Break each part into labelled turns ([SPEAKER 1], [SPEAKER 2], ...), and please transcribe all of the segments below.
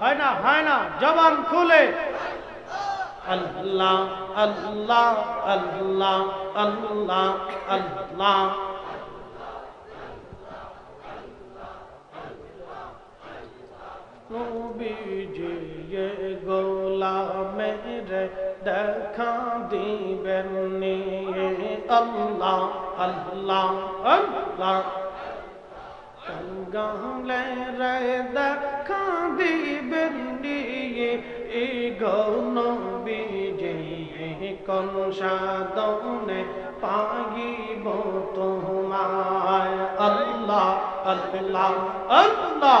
[SPEAKER 1] হয় না হয় না জবান খুলে। আল্লাহ আল্লাহ আল্লাহ আল্লাহ আল্লাহ। নবীজি এ গোলামের দেখা দিবেন আল্লাহ আল্লাহ আল্লাহ গালে রে দেখা দিবেন এই গৌনবীজি কোন সাদনে পাগিব তোমায় আল্লাহ আল্লাহ আল্লাহ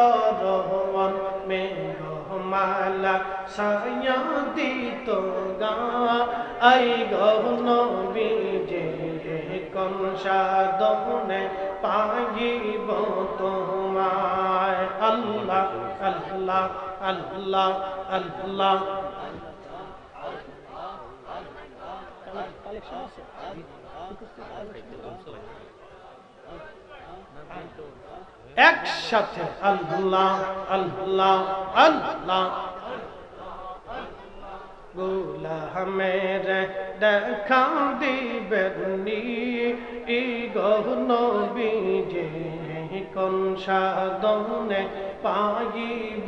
[SPEAKER 1] চরণ মেঘমালা সায়া দিত গা। আই গহন বিজে কন সাদনে পাগিব তোমায়। আল্লাহ আল্লাহ আল্লাহ। আল্লাহ। একসাথে আল্লাহ আল্লাহ আল্লাহ। গোলামের দেখা দিবেনি গহন বিজে কোন সাদনে পাইব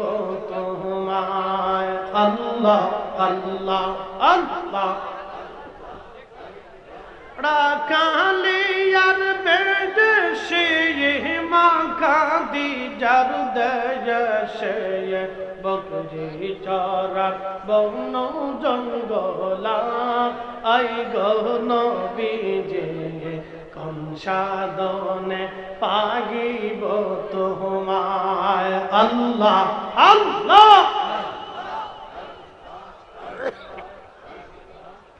[SPEAKER 1] তোমায়? আল্লাহ আল্লাহ আল্লাহ। রাখালিয়ার দয়সে বকরি চরা বন জঙ্গলা। আই গহন বিজে কন সাদনে তোমায়? আল্লাহ আল্লাহ।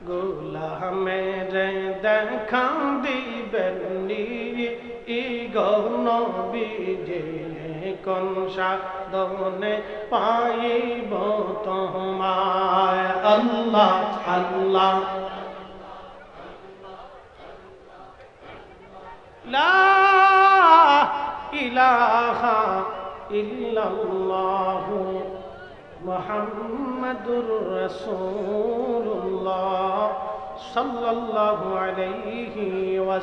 [SPEAKER 1] গোলামের দেখা দিবেনি ই গৌন বিজে কোন সাধনে পাইব তোমায়। আল্লাহ আল্লাহ। লা ইলাহা ইল্লাল্লাহু মোহাম্মদুর রসুল্লাহ সাল্লাল্লাহু আলাইহি ওয়াসাল্লাম